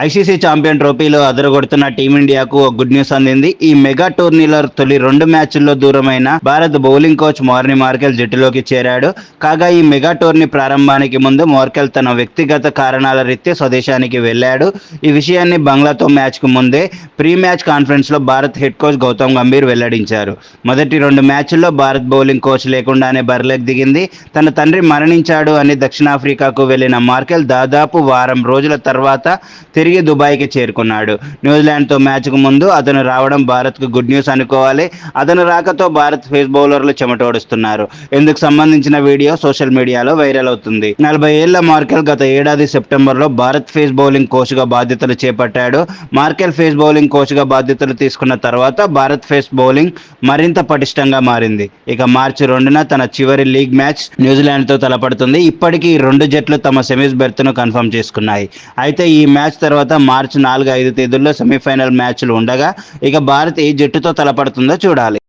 ICC champion ట్రోఫీలో అదరగొడుతున్న టీమిండియాకు ఒక గుడ్ న్యూస్ అందింది. ఈ మెగా టోర్నీలో తొలి రెండు మ్యాచ్ల్లో దూరమైన Bharat bowling coach Morne Morkel జట్టులోకి చేరాడు. కాగా ఈ మెగా టోర్నీ ప్రారంభానికి ముందు మార్కెల్ తన వ్యక్తిగత కారణాల రీత్యా స్వదేశానికి వెళ్ళాడు. ఈ విషయాన్ని బంగ్లాతో మ్యాచ్కు ముందే ప్రీ మ్యాచ్ కాన్ఫరెన్స్లో భారత్ హెడ్ కోచ్ గౌతమ్ గంభీర్ వెల్లడించారు. మొదటి రెండు మ్యాచ్ల్లో భారత్ బౌలింగ్ కోచ్ లేకుండానే బరిలోకి దిగింది. తన తండ్రి మరణించాడు అని దక్షిణాఫ్రికాకు వెళ్ళిన మార్కెల్ దాదాపు వారం రోజుల తర్వాత తిరిగి దుబాయ్కి చేరుకున్నాడు. న్యూజిలాండ్తో మ్యాచ్కు ముందు అతను రావడం భారత్కు గుడ్ న్యూస్ అనుకోవాలి. అతను రాకతో భారత్ ఫేస్ బౌలర్లు చెమటోడుస్తున్నారు ఇందుకు సంబంధించిన వీడియో సోషల్ మీడియాలో వైరల్ అవుతుంది. నలభై ఏళ్ళ మార్కెల్ గత ఏడాది సెప్టెంబర్లో భారత్ ఫేస్ బౌలింగ్ కోచ్గా బాధ్యతలు చేపట్టాడు. మార్కెల్ ఫేస్ బౌలింగ్ కోచ్గా బాధ్యతలు తీసుకున్న తర్వాత భారత్ ఫేస్ బౌలింగ్ మరింత పటిష్టంగా మారింది. ఇక మార్చి రెండున తన చివరి లీగ్ మ్యాచ్ న్యూజిలాండ్తో తలపడుతుంది. ఇప్పటికీ రెండు జట్లు తమ సెమీస్ బెర్త్ను కన్ఫర్మ్ చేసుకున్నాయి. అయితే ఈ మ్యాచ్ తర్వాత మార్చి నాలుగు ఐదు తేదీల్లో సెమీఫైనల్ మ్యాచ్లు ఉండగా ఇక భారత్ ఏ జట్టుతో తలపడుతుందో చూడాలి.